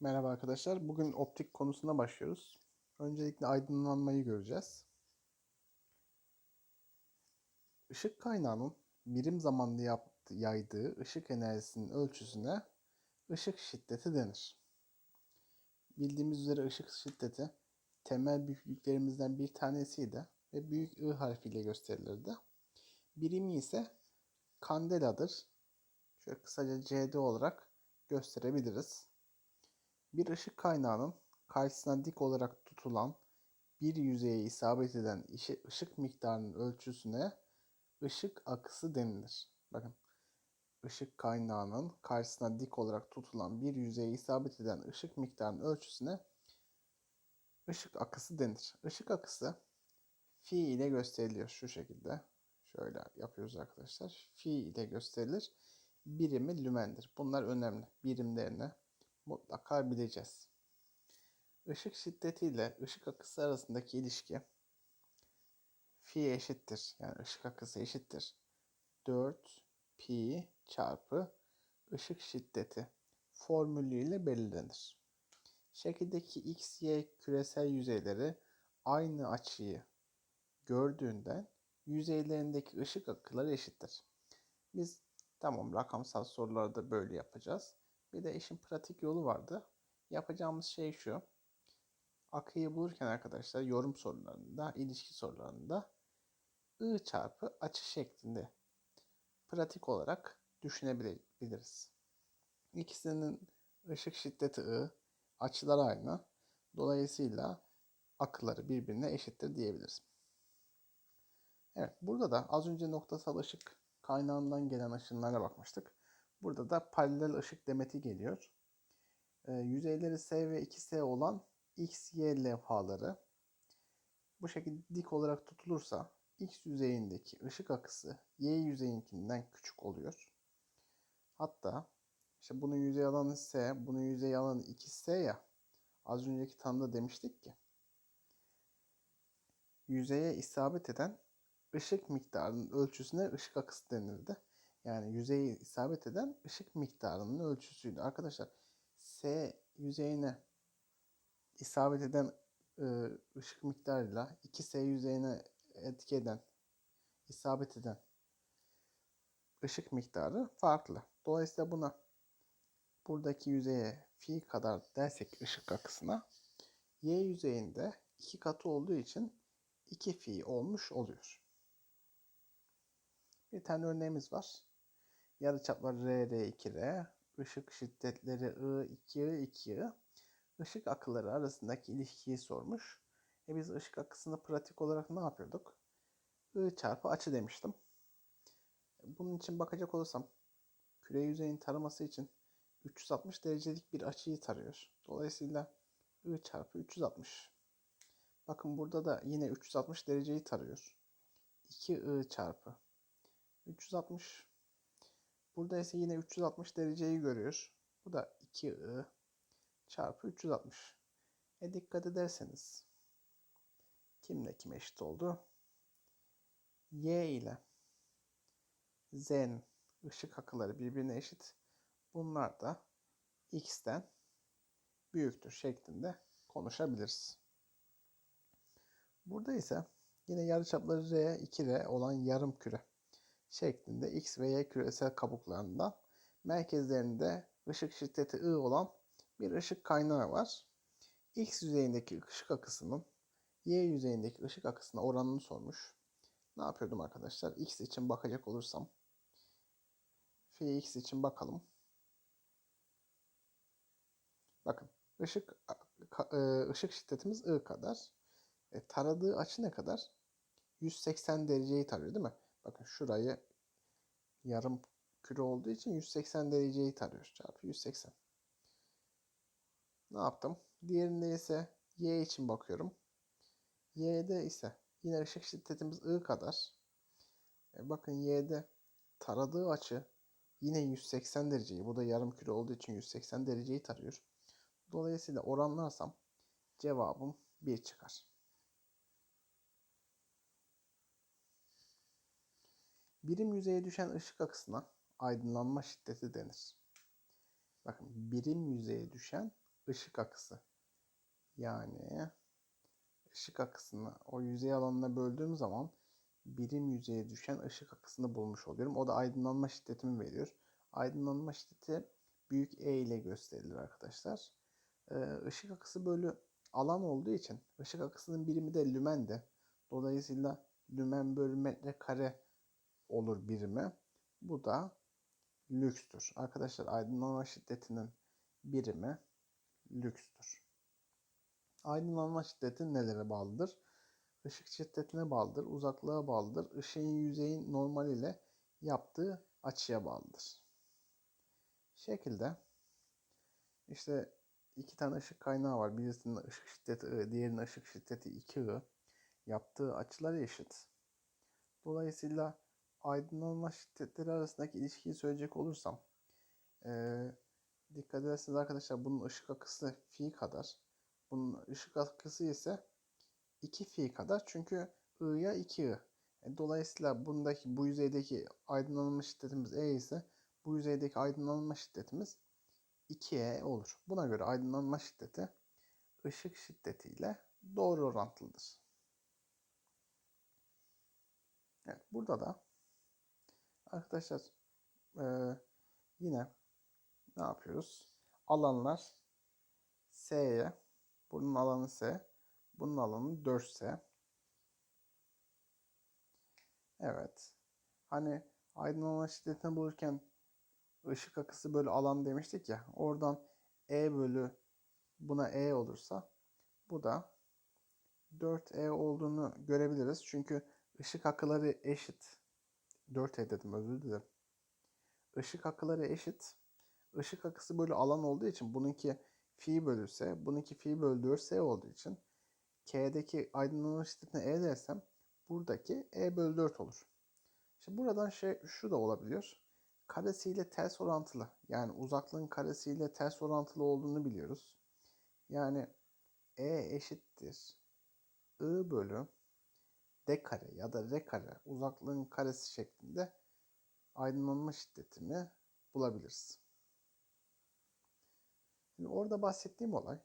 Merhaba arkadaşlar. Bugün optik konusuna başlıyoruz. Öncelikle aydınlanmayı göreceğiz. Işık kaynağının birim zamanlı yaptığı, yaydığı ışık enerjisinin ölçüsüne ışık şiddeti denir. Bildiğimiz üzere ışık şiddeti temel büyüklüklerimizden bir tanesiydi ve büyük I harfiyle gösterilirdi. Birimi ise kandeladır. Şöyle kısaca CD olarak gösterebiliriz. Bir ışık kaynağının karşısına dik olarak tutulan bir yüzeye isabet eden ışık miktarının ölçüsüne ışık akısı denilir. Bakın ışık kaynağının karşısına dik olarak tutulan bir yüzeye isabet eden ışık miktarının ölçüsüne ışık akısı denir. Işık akısı fi ile gösteriliyor şu şekilde. Şöyle yapıyoruz arkadaşlar. Fi ile gösterilir. Birimi lümendir. Bunlar önemli. Birimlerini mutlaka bileceğiz. Işık şiddeti ile ışık akısı arasındaki ilişki fi eşittir. Yani ışık akısı eşittir. 4 pi çarpı ışık şiddeti formülüyle belirlenir. Şekildeki x, y küresel yüzeyleri aynı açıyı gördüğünden yüzeylerindeki ışık akıları eşittir. Biz tamam rakamsal sorularda böyle yapacağız. Bir de işin pratik yolu vardı. Yapacağımız şey şu. Akıyı bulurken arkadaşlar yorum sorularında, ilişki sorularında I çarpı açı şeklinde pratik olarak düşünebiliriz. İkisinin ışık şiddeti I, açılar aynı. Dolayısıyla akıları birbirine eşittir diyebiliriz. Evet, burada da az önce noktasal ışık kaynağından gelen ışınlara bakmıştık. Burada da paralel ışık demeti geliyor. E, yüzeyleri S ve 2S olan X, Y levhaları bu şekilde dik olarak tutulursa X yüzeyindeki ışık akısı Y yüzeyinkinden küçük oluyor. Hatta işte bunun yüzey alanı S, bunun yüzey alanı 2S ya. Az önceki tanımda demiştik ki yüzeye isabet eden ışık miktarının ölçüsüne ışık akısı denirdi. Yani yüzeye isabet eden ışık miktarının ölçüsüydü. Arkadaşlar S yüzeyine isabet eden e, ışık miktarıyla 2S yüzeyine etki eden, isabet eden ışık miktarı farklı. Dolayısıyla buna buradaki yüzeye fi kadar dersek ışık akısına y yüzeyinde iki katı olduğu için 2 fi olmuş oluyor. Bir tane örneğimiz var. Yarıçaplar R, R, 2R, ışık şiddetleri I, 2, I, 2, ışık akıları arasındaki ilişkiyi sormuş. E biz ışık akısını pratik olarak ne yapıyorduk? I çarpı açı demiştim. Bunun için bakacak olursam küre yüzeyin taraması için 360 derecelik bir açıyı tarıyor. Dolayısıyla I çarpı 360. Bakın burada da yine 360 dereceyi tarıyor. 2I çarpı 360. Burada ise yine 360 dereceyi görüyor. Bu da 2I çarpı 360. E dikkat ederseniz kimle kim eşit oldu? Y ile Z'nin ışık akıları birbirine eşit. Bunlar da X'ten büyüktür şeklinde konuşabiliriz. Burada ise yine yarıçapları R, 2R olan yarım küre şeklinde X ve Y küresel kabuklarından merkezlerinde ışık şiddeti I olan bir ışık kaynağı var. X yüzeyindeki ışık akısının Y yüzeyindeki ışık akısına oranını sormuş. Ne yapıyordum arkadaşlar? X için bakacak olursam Fx için bakalım. Bakın ışık ışık şiddetimiz I kadar. E, taradığı açı ne kadar? 180 dereceyi tarıyor değil mi? Bakın şurayı yarım küre olduğu için 180 dereceyi tarıyor. Çarpı 180. Ne yaptım? Diğerinde ise y için bakıyorum. y'de ise yine ışık şiddetimiz I kadar. E bakın y'de taradığı açı yine 180 dereceyi. Bu da yarım küre olduğu için 180 dereceyi tarıyor. Dolayısıyla oranlarsam cevabım 1 çıkar. Birim yüzeye düşen ışık akısına aydınlanma şiddeti denir. Bakın birim yüzeye düşen ışık akısı. Yani ışık akısını o yüzey alanına böldüğüm zaman birim yüzeye düşen ışık akısını bulmuş oluyorum. O da aydınlanma şiddetimi veriyor. Aydınlanma şiddeti büyük E ile gösterilir arkadaşlar. Ee, Işık akısı böyle alan olduğu için ışık akısının birimi de lümendi. Dolayısıyla lümen bölü metrekare olur birimi. Bu da lükstür. Arkadaşlar aydınlanma şiddetinin birimi lükstür. Aydınlanma şiddeti nelere bağlıdır? Işık şiddetine bağlıdır, uzaklığa bağlıdır, ışığın yüzeyin normal ile yaptığı açıya bağlıdır. Şekilde işte iki tane ışık kaynağı var. Birisinin ışık şiddeti I, diğerinin ışık şiddeti 2I. Yaptığı açılar eşit. Dolayısıyla aydınlanma şiddetleri arasındaki ilişkiyi söyleyecek olursam ee, dikkat ederseniz arkadaşlar bunun ışık akısı fi kadar. Bunun ışık akısı ise 2 fi kadar. Çünkü I'ya 2I. E, dolayısıyla bundaki bu yüzeydeki aydınlanma şiddetimiz E ise bu yüzeydeki aydınlanma şiddetimiz 2E olur. Buna göre aydınlanma şiddeti ışık şiddetiyle doğru orantılıdır. Evet, burada da arkadaşlar e, yine ne yapıyoruz? Alanlar S'ye, bunun alanı S, bunun alanı 4S. Evet. Hani aydınlanma şiddetini bulurken ışık akısı bölü alan demiştik ya. Oradan E bölü buna E olursa bu da 4E olduğunu görebiliriz. Çünkü ışık akıları eşit. 4E dedim özür dilerim. Işık akıları eşit. Işık akısı bölü alan olduğu için bununki fi bölü S, bununki fi bölü 4S olduğu için K'deki aydınlanma şiddetine E dersem buradaki E bölü 4 olur. Şimdi buradan şey şu da olabiliyor karesiyle ters orantılı. Yani uzaklığın karesiyle ters orantılı olduğunu biliyoruz. Yani E eşittir I bölü D kare ya da R kare uzaklığın karesi şeklinde aydınlanma şiddetini bulabiliriz. Şimdi orada bahsettiğim olay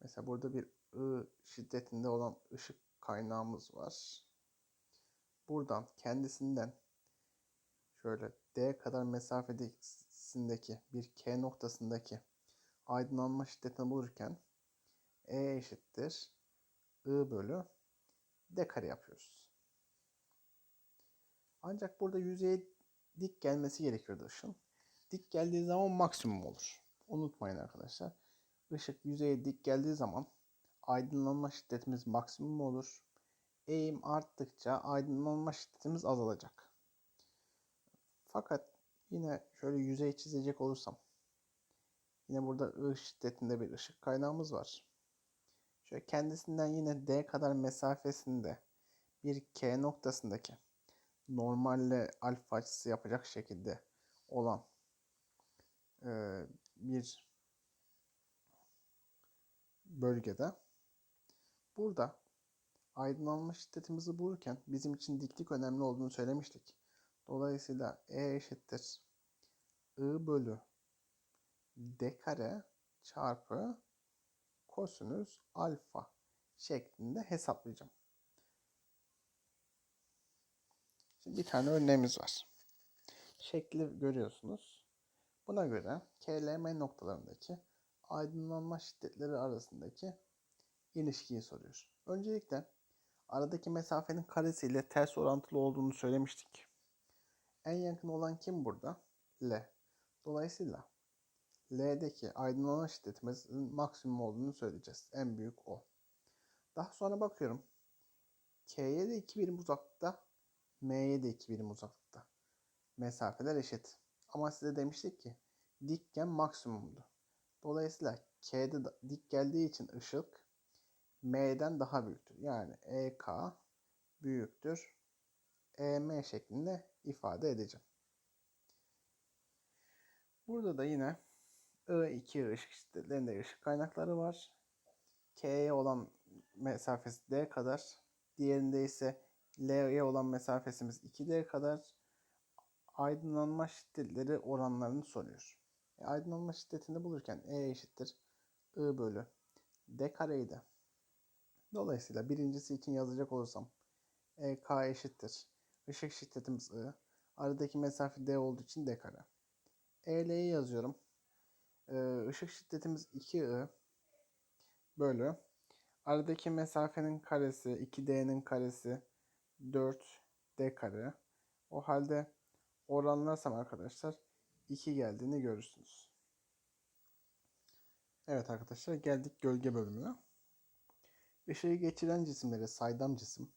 mesela burada bir I şiddetinde olan ışık kaynağımız var. Buradan kendisinden şöyle D kadar mesafesindeki bir K noktasındaki aydınlanma şiddetini bulurken E eşittir I bölü D kare yapıyoruz. Ancak burada yüzeye dik gelmesi gerekiyordu ışın. Dik geldiği zaman maksimum olur. Unutmayın arkadaşlar. Işık yüzeye dik geldiği zaman aydınlanma şiddetimiz maksimum olur. Eğim arttıkça aydınlanma şiddetimiz azalacak. Fakat yine şöyle yüzey çizecek olursam yine burada I şiddetinde bir ışık kaynağımız var. Şöyle kendisinden yine D kadar mesafesinde bir K noktasındaki normalle alfa açısı yapacak şekilde olan e, bir bölgede burada aydınlanma şiddetimizi bulurken bizim için diklik önemli olduğunu söylemiştik. Dolayısıyla E eşittir I bölü D kare çarpı kosinüs alfa şeklinde hesaplayacağım. Şimdi bir tane örneğimiz var. Şekli görüyorsunuz. Buna göre KLM noktalarındaki aydınlanma şiddetleri arasındaki ilişkiyi soruyor. Öncelikle aradaki mesafenin karesiyle ters orantılı olduğunu söylemiştik. En yakın olan kim burada? L. Dolayısıyla L'deki aydınlanma şiddetimizin maksimum olduğunu söyleyeceğiz. En büyük o. Daha sonra bakıyorum. K'ye de 2 birim uzaklıkta, M'ye de 2 birim uzaklıkta. Mesafeler eşit. Ama size demiştik ki dikken maksimumdu. Dolayısıyla K'de dik geldiği için ışık M'den daha büyüktür. Yani EK büyüktür. EM şeklinde ifade edeceğim. Burada da yine I2 ışık şiddetlerinde ışık kaynakları var. K'ye olan mesafesi D kadar. Diğerinde ise L'ye olan mesafesimiz 2D kadar. Aydınlanma şiddetleri oranlarını soruyor. E, aydınlanma şiddetini bulurken E eşittir I bölü D kareydi. Dolayısıyla birincisi için yazacak olursam EK eşittir. Işık şiddetimiz I. Aradaki mesafe D olduğu için D kare. EL'yi yazıyorum. Ee, ışık şiddetimiz 2I bölü aradaki mesafenin karesi 2D'nin karesi 4D kare. O halde oranlarsam arkadaşlar 2 geldiğini görürsünüz. Evet arkadaşlar geldik gölge bölümüne. Işığı geçiren cisimlere saydam cisim,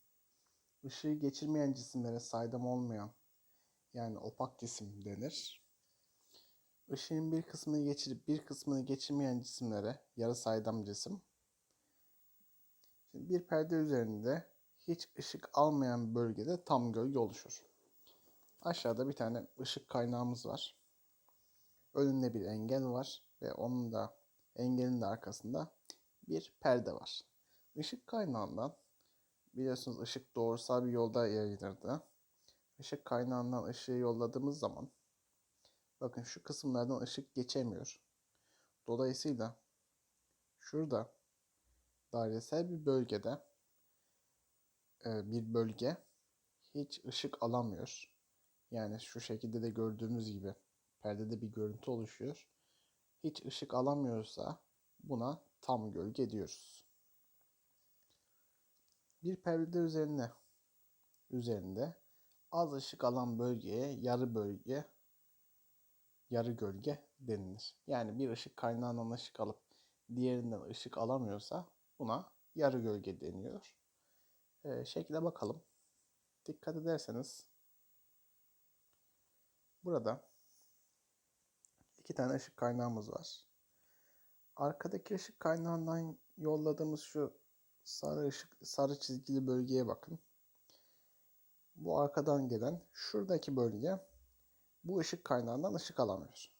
ışığı geçirmeyen cisimlere saydam olmayan yani opak cisim denir. Işığın bir kısmını geçirip bir kısmını geçirmeyen cisimlere yarı saydam cisim. Şimdi bir perde üzerinde hiç ışık almayan bölgede tam gölge oluşur. Aşağıda bir tane ışık kaynağımız var. Önünde bir engel var ve onun da engelin de arkasında bir perde var. Işık kaynağından biliyorsunuz ışık doğrusal bir yolda yayılırdı. Işık kaynağından ışığı yolladığımız zaman bakın şu kısımlardan ışık geçemiyor. Dolayısıyla şurada dairesel bir bölgede e, bir bölge hiç ışık alamıyor. Yani şu şekilde de gördüğümüz gibi perdede bir görüntü oluşuyor. Hiç ışık alamıyorsa buna tam gölge diyoruz. Bir perde üzerine üzerinde az ışık alan bölgeye yarı bölge yarı gölge denilir. Yani bir ışık kaynağından ışık alıp diğerinden ışık alamıyorsa buna yarı gölge deniyor. Ee, şekle bakalım. Dikkat ederseniz burada iki tane ışık kaynağımız var. Arkadaki ışık kaynağından yolladığımız şu sarı ışık sarı çizgili bölgeye bakın. Bu arkadan gelen şuradaki bölge bu ışık kaynağından ışık alamıyor.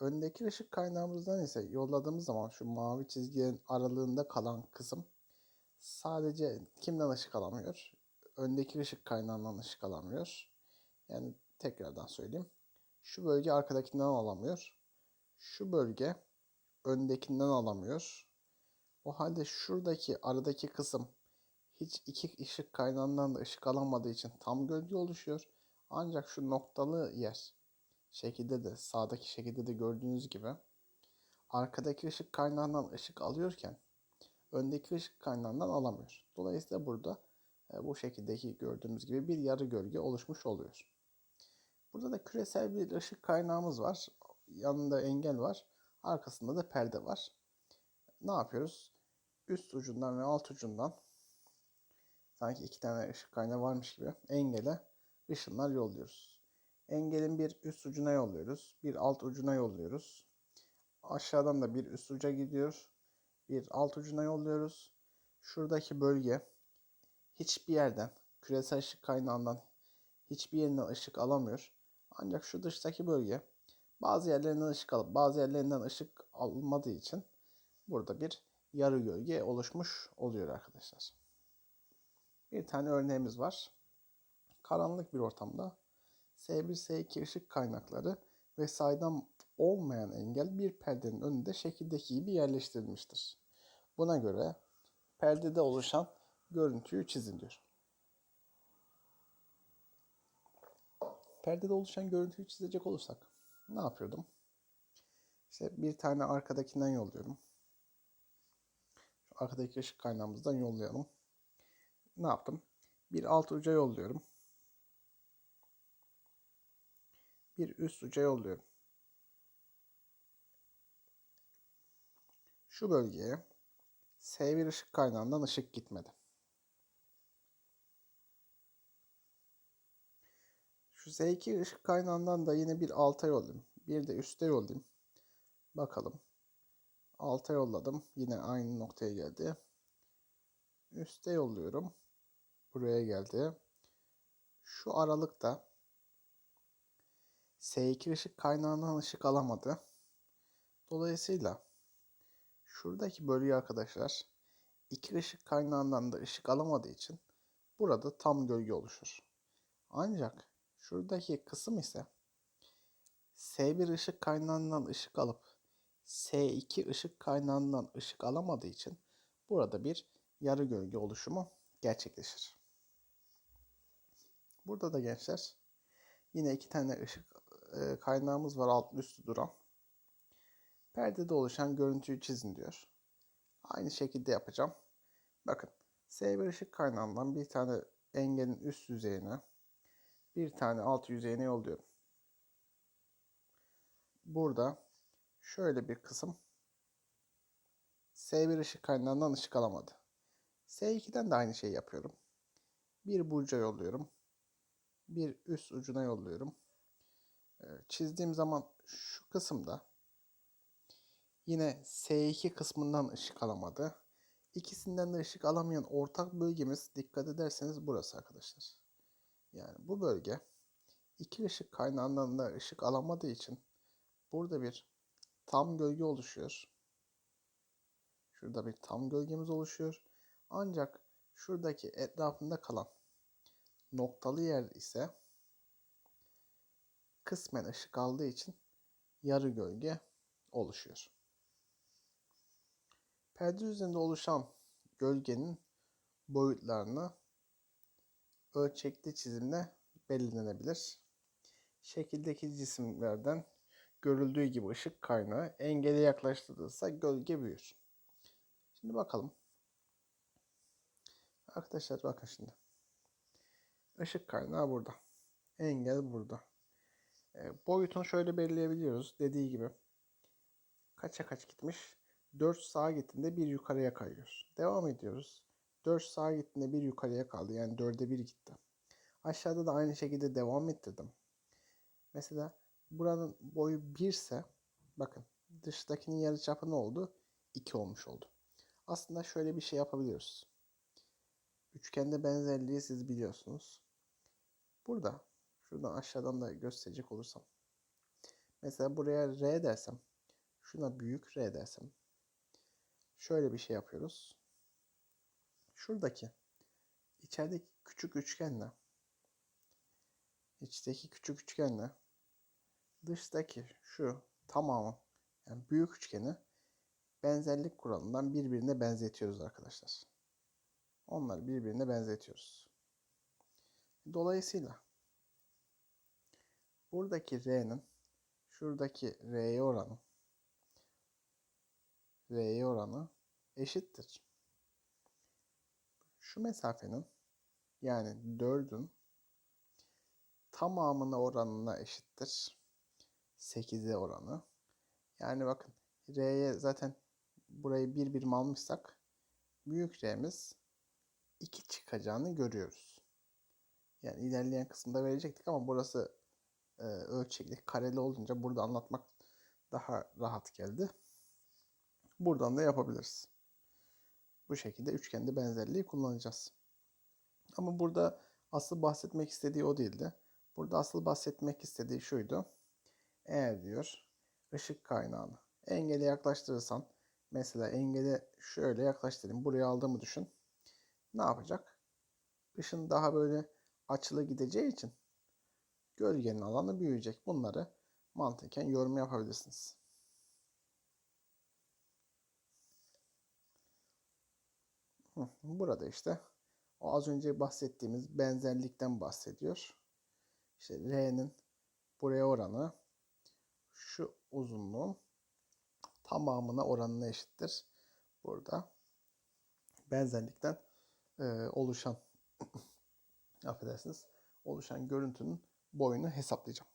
Öndeki ışık kaynağımızdan ise yolladığımız zaman şu mavi çizgilerin aralığında kalan kısım sadece kimden ışık alamıyor? Öndeki ışık kaynağından ışık alamıyor. Yani tekrardan söyleyeyim. Şu bölge arkadakinden alamıyor. Şu bölge öndekinden alamıyor. O halde şuradaki aradaki kısım hiç iki ışık kaynağından da ışık alamadığı için tam gölge oluşuyor. Ancak şu noktalı yer şekilde de sağdaki şekilde de gördüğünüz gibi arkadaki ışık kaynağından ışık alıyorken öndeki ışık kaynağından alamıyor. Dolayısıyla burada e, bu şekildeki gördüğümüz gibi bir yarı gölge oluşmuş oluyor. Burada da küresel bir ışık kaynağımız var. Yanında engel var. Arkasında da perde var. Ne yapıyoruz? Üst ucundan ve alt ucundan sanki iki tane ışık kaynağı varmış gibi engele ışınlar yolluyoruz. Engelin bir üst ucuna yolluyoruz. Bir alt ucuna yolluyoruz. Aşağıdan da bir üst uca gidiyor. Bir alt ucuna yolluyoruz. Şuradaki bölge hiçbir yerden küresel ışık kaynağından hiçbir yerinden ışık alamıyor. Ancak şu dıştaki bölge bazı yerlerinden ışık alıp bazı yerlerinden ışık almadığı için burada bir yarı gölge oluşmuş oluyor arkadaşlar. Bir tane örneğimiz var. Karanlık bir ortamda S1, S2 ışık kaynakları ve saydam olmayan engel bir perdenin önünde şekildeki gibi yerleştirilmiştir. Buna göre perdede oluşan görüntüyü çizin diyor. Perdede oluşan görüntüyü çizecek olursak ne yapıyordum? İşte bir tane arkadakinden yolluyorum. Şu arkadaki ışık kaynağımızdan yollayalım. Ne yaptım? Bir alt uca yolluyorum. Bir üst uca yolluyorum. Şu bölgeye S1 ışık kaynağından ışık gitmedi. Şu S2 ışık kaynağından da yine bir alta yollayayım. Bir de üste yollayayım. Bakalım. Alta yolladım. Yine aynı noktaya geldi. Üste yolluyorum. Buraya geldi. Şu aralıkta S2 ışık kaynağından ışık alamadı. Dolayısıyla şuradaki bölge arkadaşlar iki ışık kaynağından da ışık alamadığı için burada tam gölge oluşur. Ancak şuradaki kısım ise S1 ışık kaynağından ışık alıp S2 ışık kaynağından ışık alamadığı için burada bir yarı gölge oluşumu gerçekleşir. Burada da gençler yine iki tane ışık e, kaynağımız var altlı üstü duran. Perdede oluşan görüntüyü çizin diyor. Aynı şekilde yapacağım. Bakın S1 ışık kaynağından bir tane engelin üst yüzeyine bir tane alt yüzeyine yolluyorum. Burada şöyle bir kısım S1 ışık kaynağından ışık alamadı. S2'den de aynı şeyi yapıyorum. Bir burca yolluyorum. Bir üst ucuna yolluyorum. Ee, Çizdiğim zaman şu kısımda yine S2 kısmından ışık alamadı. İkisinden de ışık alamayan ortak bölgemiz dikkat ederseniz burası arkadaşlar. Yani bu bölge iki ışık kaynağından da ışık alamadığı için burada bir tam gölge oluşuyor. Şurada bir tam gölgemiz oluşuyor. Ancak şuradaki etrafında kalan noktalı yer ise kısmen ışık aldığı için yarı gölge oluşuyor. Perde üzerinde oluşan gölgenin boyutlarını ölçekli çizimle belirlenebilir. Şekildeki cisimlerden görüldüğü gibi ışık kaynağı engele yaklaştırılırsa gölge büyür. Şimdi bakalım. Arkadaşlar bakın şimdi. Işık kaynağı burada. Engel burada. E, boyutunu şöyle belirleyebiliyoruz. Dediği gibi. Kaça kaç gitmiş? 4 sağa gittiğinde bir yukarıya kayıyor. Devam ediyoruz. 4 sağa gittiğinde bir yukarıya kaldı. Yani 4'e 1 gitti. Aşağıda da aynı şekilde devam ettirdim. Mesela buranın boyu 1 ise bakın dıştakinin yarıçapı ne oldu? 2 olmuş oldu. Aslında şöyle bir şey yapabiliyoruz. Üçgende benzerliği siz biliyorsunuz. Burada şuradan aşağıdan da gösterecek olursam. Mesela buraya R dersem şuna büyük R dersem şöyle bir şey yapıyoruz. Şuradaki içerideki küçük üçgenle içteki küçük üçgenle dıştaki şu tamamı yani büyük üçgeni benzerlik kuralından birbirine benzetiyoruz arkadaşlar. Onları birbirine benzetiyoruz. Dolayısıyla buradaki R'nin şuradaki R'ye oranı R'ye oranı eşittir. Şu mesafenin yani 4'ün tamamına oranına eşittir. 8'e oranı. Yani bakın R'ye zaten burayı bir birim almışsak büyük R'miz 2 çıkacağını görüyoruz. Yani ilerleyen kısımda verecektik ama burası e, ölçekli kareli olunca burada anlatmak daha rahat geldi. Buradan da yapabiliriz. Bu şekilde üçgende benzerliği kullanacağız. Ama burada asıl bahsetmek istediği o değildi. Burada asıl bahsetmek istediği şuydu. Eğer diyor ışık kaynağını engele yaklaştırırsan mesela engele şöyle yaklaştırayım. Buraya aldığımı düşün. Ne yapacak? Işın daha böyle açılı gideceği için gölgenin alanı büyüyecek. Bunları mantıken yorum yapabilirsiniz. Burada işte o az önce bahsettiğimiz benzerlikten bahsediyor. İşte R'nin buraya oranı şu uzunluğun tamamına oranına eşittir. Burada benzerlikten e, oluşan affedersiniz oluşan görüntünün boyunu hesaplayacağım.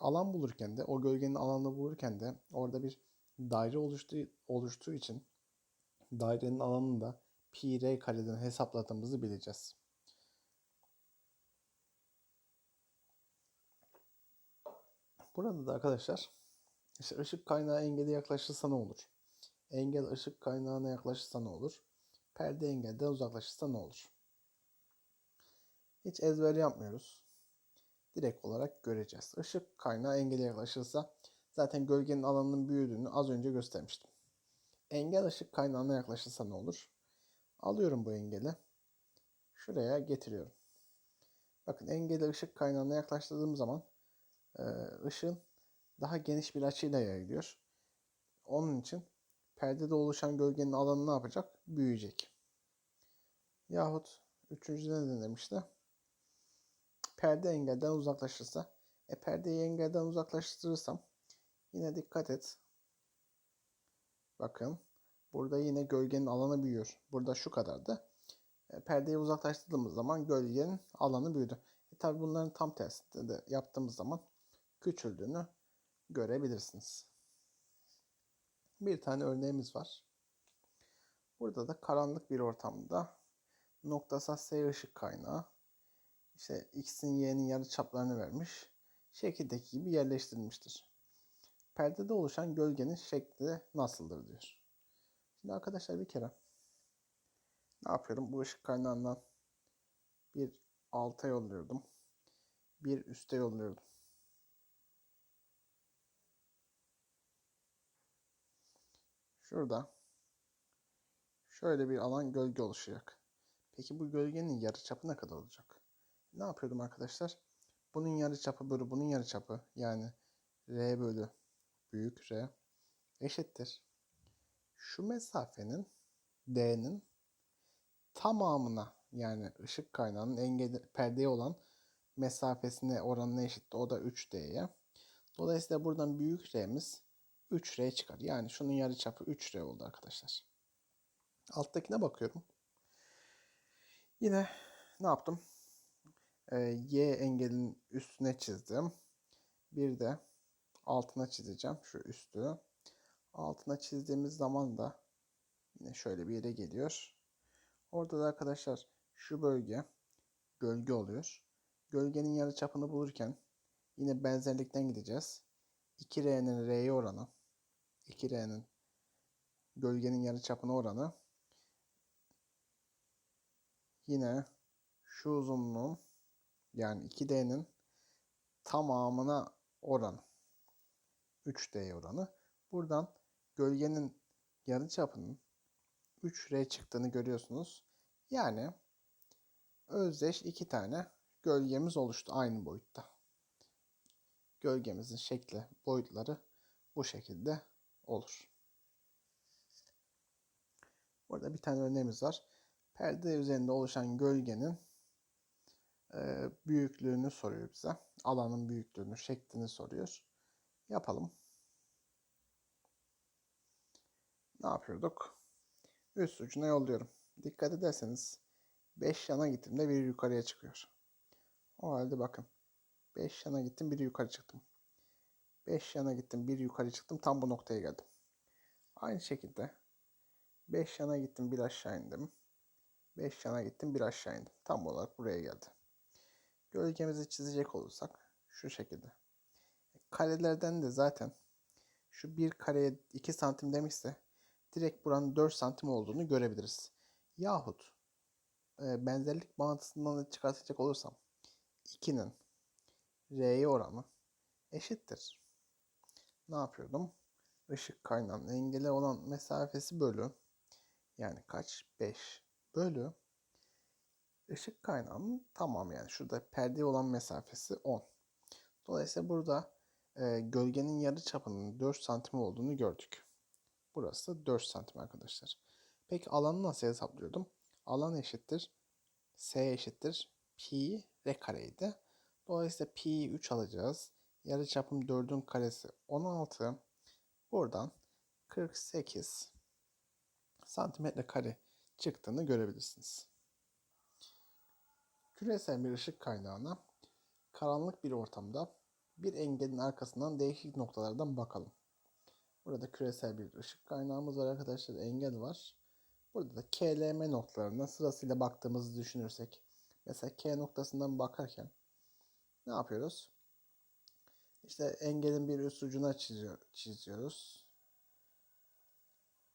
Alan bulurken de o gölgenin alanını bulurken de orada bir daire oluştuğu, oluştuğu için dairenin alanını da pi r kareden hesapladığımızı bileceğiz. Burada da arkadaşlar işte ışık kaynağı engele yaklaşırsa ne olur? Engel ışık kaynağına yaklaşırsa ne olur? Perde engelden uzaklaşırsa ne olur? Hiç ezber yapmıyoruz. Direkt olarak göreceğiz. Işık kaynağı engele yaklaşırsa zaten gölgenin alanının büyüdüğünü az önce göstermiştim. Engel ışık kaynağına yaklaşırsa ne olur? Alıyorum bu engeli. Şuraya getiriyorum. Bakın engeli ışık kaynağına yaklaştırdığım zaman e, ışığın daha geniş bir açıyla yayılıyor. Onun için perdede oluşan gölgenin alanı ne yapacak? Büyüyecek. Yahut üçüncü ne demişti? Perde engelden uzaklaşırsa. E perdeyi engelden uzaklaştırırsam yine dikkat et. Bakın burada yine gölgenin alanı büyüyor. Burada şu kadardı. E, perdeyi uzaklaştırdığımız zaman gölgenin alanı büyüdü. E tabi bunların tam tersinde de yaptığımız zaman küçüldüğünü görebilirsiniz. Bir tane örneğimiz var. Burada da karanlık bir ortamda noktasal S ışık kaynağı işte x'in y'nin yarı çaplarını vermiş. Şekildeki gibi yerleştirilmiştir. Perdede oluşan gölgenin şekli nasıldır diyor. Şimdi arkadaşlar bir kere ne yapıyorum? Bu ışık kaynağından bir alta yolluyordum. Bir üste yolluyordum. Şurada şöyle bir alan gölge oluşacak. Peki bu gölgenin yarıçapı ne kadar olacak? Ne yapıyordum arkadaşlar? Bunun yarıçapı bölü bunun yarıçapı yani R bölü büyük R eşittir. Şu mesafenin D'nin tamamına yani ışık kaynağının engel perdeye olan mesafesine oranına eşitti. O da 3D'ye. Dolayısıyla buradan büyük R'miz 3R çıkar. Yani şunun yarıçapı 3R oldu arkadaşlar. Alttakine bakıyorum. Yine ne yaptım? Ee, y engelin üstüne çizdim. Bir de altına çizeceğim. Şu üstü. Altına çizdiğimiz zaman da yine şöyle bir yere geliyor. Orada da arkadaşlar şu bölge gölge oluyor. Gölgenin yarıçapını bulurken yine benzerlikten gideceğiz. 2R'nin R'ye oranı 2R'nin gölgenin yarıçapına oranı yine şu uzunluğun yani 2D'nin tamamına oranı 3D oranı. Buradan gölgenin yarıçapının 3R çıktığını görüyorsunuz. Yani özdeş iki tane gölgemiz oluştu aynı boyutta. Gölgemizin şekli, boyutları bu şekilde olur. Burada bir tane örneğimiz var. Perde üzerinde oluşan gölgenin büyüklüğünü soruyor bize. Alanın büyüklüğünü, şeklini soruyor. Yapalım. Ne yapıyorduk? Üst ucuna yolluyorum. Dikkat ederseniz 5 yana gittiğimde biri yukarıya çıkıyor. O halde bakın. 5 yana gittim, biri yukarı çıktım. 5 yana gittim, bir yukarı çıktım. Tam bu noktaya geldim. Aynı şekilde 5 yana gittim, bir aşağı indim. 5 yana gittim, bir aşağı indim. Tam olarak buraya geldi. Gölgemizi çizecek olursak şu şekilde. Karelerden de zaten şu bir kareye 2 santim demişse direkt buranın 4 santim olduğunu görebiliriz. Yahut e, benzerlik bağıntısından da çıkartacak olursam 2'nin R'ye oranı eşittir. Ne yapıyordum? Işık kaynağının engele olan mesafesi bölü yani kaç? 5 bölü ışık kaynağının tamam yani şurada perde olan mesafesi 10. Dolayısıyla burada e, gölgenin yarı çapının 4 santim olduğunu gördük. Burası 4 santim arkadaşlar. Peki alanı nasıl hesaplıyordum? Alan eşittir. S eşittir. Pi r kareydi. Dolayısıyla pi'yi 3 alacağız. Yarı çapım 4'ün karesi 16. Buradan 48 santimetre kare çıktığını görebilirsiniz. Küresel bir ışık kaynağına karanlık bir ortamda bir engelin arkasından değişik noktalardan bakalım. Burada küresel bir ışık kaynağımız var arkadaşlar. Engel var. Burada da KLM noktalarına sırasıyla baktığımızı düşünürsek. Mesela K noktasından bakarken ne yapıyoruz? İşte engelin bir üst ucuna çiziyor, çiziyoruz.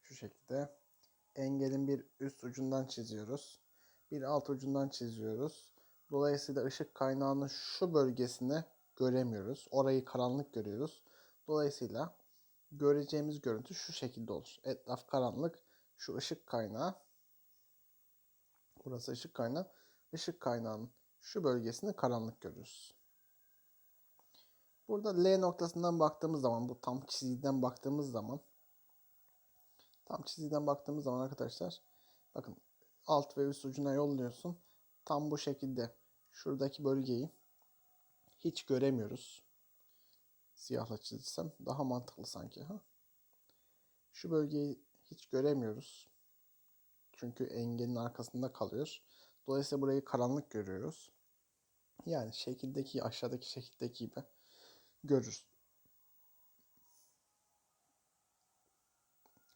Şu şekilde. Engelin bir üst ucundan çiziyoruz. Bir alt ucundan çiziyoruz. Dolayısıyla ışık kaynağının şu bölgesini göremiyoruz. Orayı karanlık görüyoruz. Dolayısıyla göreceğimiz görüntü şu şekilde olur. Etraf karanlık. Şu ışık kaynağı. Burası ışık kaynağı. Işık kaynağının şu bölgesini karanlık görürüz. Burada L noktasından baktığımız zaman bu tam çizgiden baktığımız zaman tam çizgiden baktığımız zaman arkadaşlar bakın alt ve üst ucuna yolluyorsun. Tam bu şekilde şuradaki bölgeyi hiç göremiyoruz. Siyahla çizsem daha mantıklı sanki. Ha? Şu bölgeyi hiç göremiyoruz. Çünkü engelin arkasında kalıyor. Dolayısıyla burayı karanlık görüyoruz. Yani şekildeki aşağıdaki şekildeki gibi görürüz.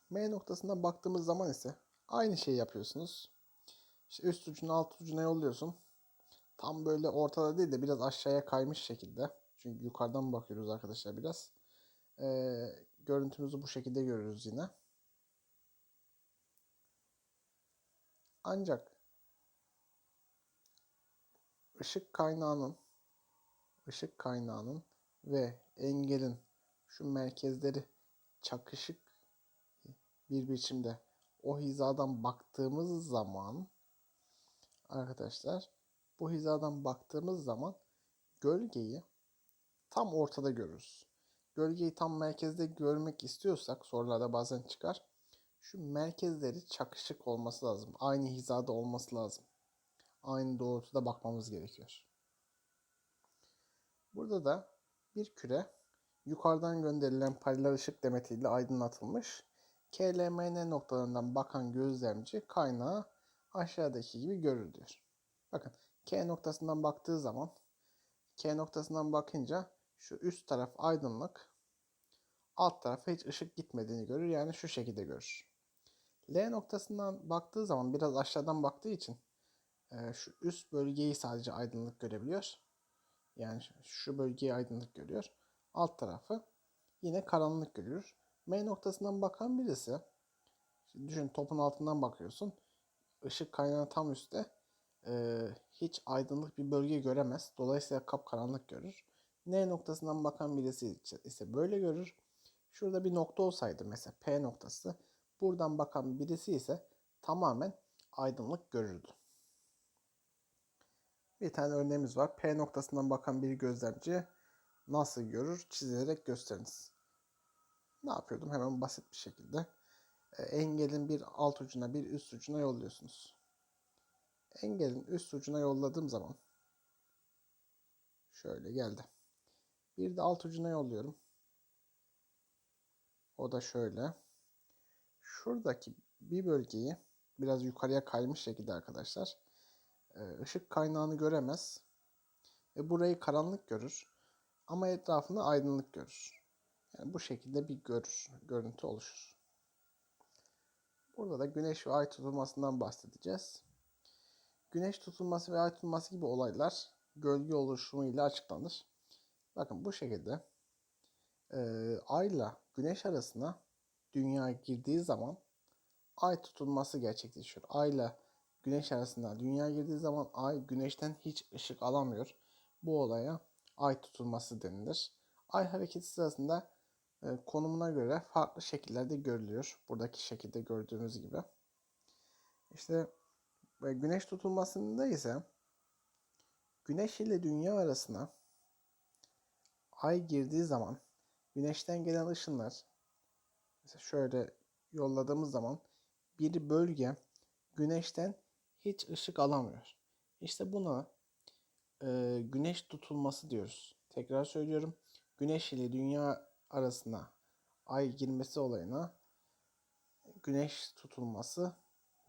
M noktasından baktığımız zaman ise aynı şeyi yapıyorsunuz. İşte üst ucuna alt ucuna yolluyorsun. Tam böyle ortada değil de biraz aşağıya kaymış şekilde. Çünkü yukarıdan bakıyoruz arkadaşlar biraz. Ee, görüntümüzü bu şekilde görürüz yine. Ancak ışık kaynağının ışık kaynağının ve engelin şu merkezleri çakışık bir biçimde o hizadan baktığımız zaman arkadaşlar bu hizadan baktığımız zaman gölgeyi tam ortada görürüz. Gölgeyi tam merkezde görmek istiyorsak sorularda bazen çıkar. Şu merkezleri çakışık olması lazım. Aynı hizada olması lazım. Aynı doğrultuda bakmamız gerekiyor. Burada da bir küre yukarıdan gönderilen paralel ışık demetiyle aydınlatılmış. KLMN noktalarından bakan gözlemci kaynağı aşağıdaki gibi görür diyor. Bakın K noktasından baktığı zaman K noktasından bakınca şu üst taraf aydınlık alt tarafa hiç ışık gitmediğini görür. Yani şu şekilde görür. L noktasından baktığı zaman biraz aşağıdan baktığı için e, şu üst bölgeyi sadece aydınlık görebiliyor. Yani şu bölgeyi aydınlık görüyor. Alt tarafı yine karanlık görüyor. M noktasından bakan birisi düşün topun altından bakıyorsun. Işık kaynağı tam üstte. E, hiç aydınlık bir bölge göremez. Dolayısıyla kapkaranlık görür. N noktasından bakan birisi ise böyle görür. Şurada bir nokta olsaydı mesela P noktası. Buradan bakan birisi ise tamamen aydınlık görürdü. Bir tane örneğimiz var. P noktasından bakan bir gözlemci nasıl görür? Çizilerek gösteriniz. Ne yapıyordum? Hemen basit bir şekilde. E, engelin bir alt ucuna bir üst ucuna yolluyorsunuz. Engelin üst ucuna yolladığım zaman şöyle geldi. Bir de alt ucuna yolluyorum. O da şöyle. Şuradaki bir bölgeyi biraz yukarıya kaymış şekilde arkadaşlar. e, ışık kaynağını göremez. Ve burayı karanlık görür. Ama etrafında aydınlık görür. Yani bu şekilde bir görür, görüntü oluşur. Burada da güneş ve ay tutulmasından bahsedeceğiz. Güneş tutulması ve ay tutulması gibi olaylar gölge oluşumu ile açıklanır. Bakın bu şekilde e, ayla güneş arasına dünya girdiği zaman ay tutulması gerçekleşiyor. Ayla güneş arasında dünya girdiği zaman ay güneşten hiç ışık alamıyor. Bu olaya ay tutulması denilir. Ay hareketi sırasında e, konumuna göre farklı şekillerde görülüyor. Buradaki şekilde gördüğünüz gibi. İşte ve güneş tutulmasında ise güneş ile dünya arasına ay girdiği zaman güneşten gelen ışınlar mesela şöyle yolladığımız zaman bir bölge güneşten hiç ışık alamıyor. İşte buna e, güneş tutulması diyoruz. Tekrar söylüyorum. Güneş ile dünya arasına ay girmesi olayına güneş tutulması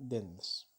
denilir.